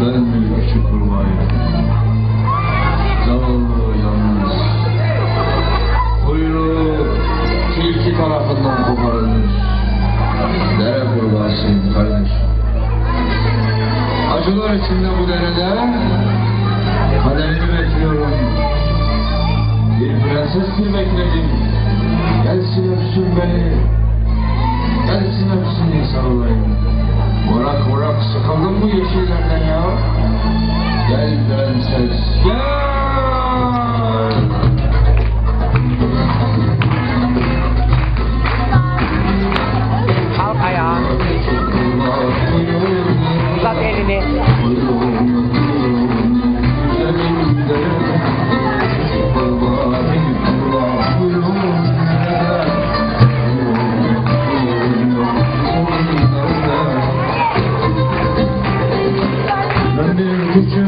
Ben büyük küçük kurmayı Zavallı yalnız. Kuyruğu tilki tarafından koparılır Dere kurbağasıyım kardeş. Acılar içinde bu derede Kaderimi bekliyorum. Bir prenses gibi bekledim Gelsin öpsün beni vallahi. Morak morak sıkıldın mı yeşillerden ya? Gel prenses. Gel. Kalk ayağa. Uzat elini. Hallelujah.